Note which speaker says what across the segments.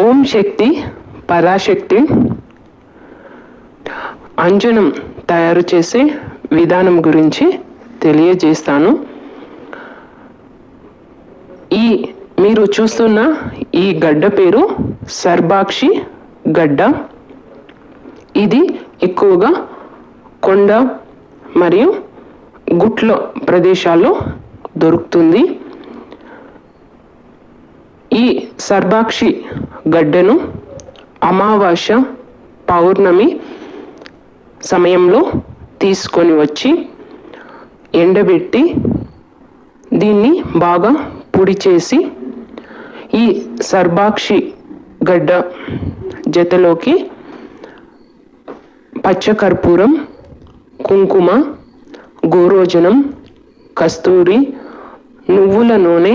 Speaker 1: ఓం శక్తి పరాశక్తి అంజనం తయారు చేసే విధానం గురించి తెలియజేస్తాను. ఈ మీరు చూస్తున్న ఈ గడ్డ పేరు సర్బాక్షి గడ్డ. ఇది ఎక్కువగా కొండ మరియు గుట్ల ప్రదేశాల్లో దొరుకుతుంది. ఈ సర్బాక్షి గడ్డను అమావాస్య పౌర్ణమి సమయంలో తీసుకొని వచ్చి ఎండబెట్టి దీన్ని బాగా పొడి చేసి ఈ సర్బాక్షి గడ్డ జతలోకి పచ్చకర్పూరం కుంకుమ గోరోజనం కస్తూరి నువ్వుల నూనె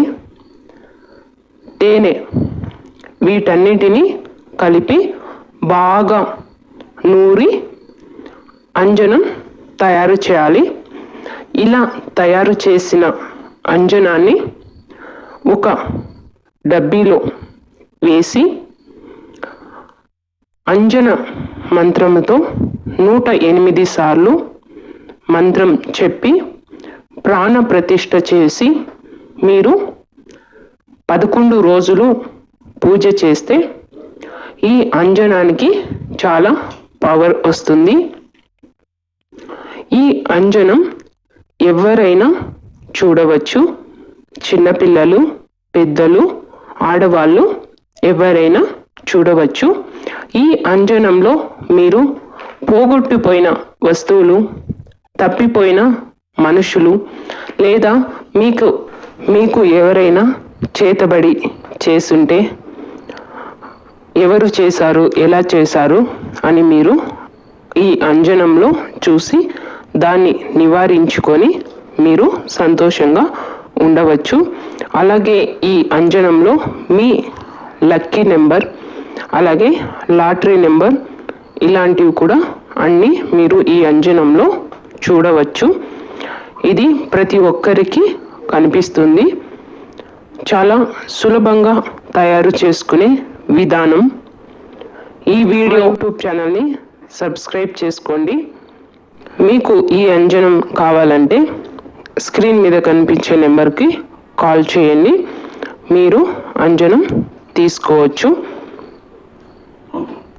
Speaker 1: తేనె వీటన్నిటిని కలిపి బాగా నూరి అంజనం తయారు చేయాలి. ఇలా తయారు చేసిన అంజనాన్ని ఒక డబ్బీలో వేసి అంజన మంత్రముతో నూట ఎనిమిది సార్లు మంత్రం చెప్పి ప్రాణ ప్రతిష్ట చేసి మీరు పదకొండు రోజులు పూజ చేస్తే ఈ అంజనానికి చాలా పవర్ వస్తుంది. ఈ అంజనం ఎవరైనా చూడవచ్చు. చిన్నపిల్లలు పెద్దలు ఆడవాళ్ళు ఎవరైనా చూడవచ్చు. ఈ అంజనంలో మీరు పోగొట్టిపోయిన వస్తువులు తప్పిపోయిన మనుషులు లేదా మీకు మీకు ఎవరైనా చేతబడి చేస్తుంటే ఎవరు చేశారు ఎలా చేశారు అని మీరు ఈ అంజనంలో చూసి దాన్ని నివారించుకొని మీరు సంతోషంగా ఉండవచ్చు. అలాగే ఈ అంజనంలో మీ లక్కీ నెంబర్ అలాగే లాటరీ నెంబర్ ఇలాంటివి కూడా అన్నీ మీరు ఈ అంజనంలో చూడవచ్చు. ఇది ప్రతి ఒక్కరికి కనిపిస్తుంది. చాలా సులభంగా తయారు చేసుకునే విధానం. ఈ వీడియో యూట్యూబ్ ఛానల్ని సబ్స్క్రైబ్ చేసుకోండి. మీకు ఈ అంజనం కావాలంటే స్క్రీన్ మీద కనిపించే నెంబర్కి కాల్ చేయండి. మీరు అంజనం తీసుకోవచ్చు.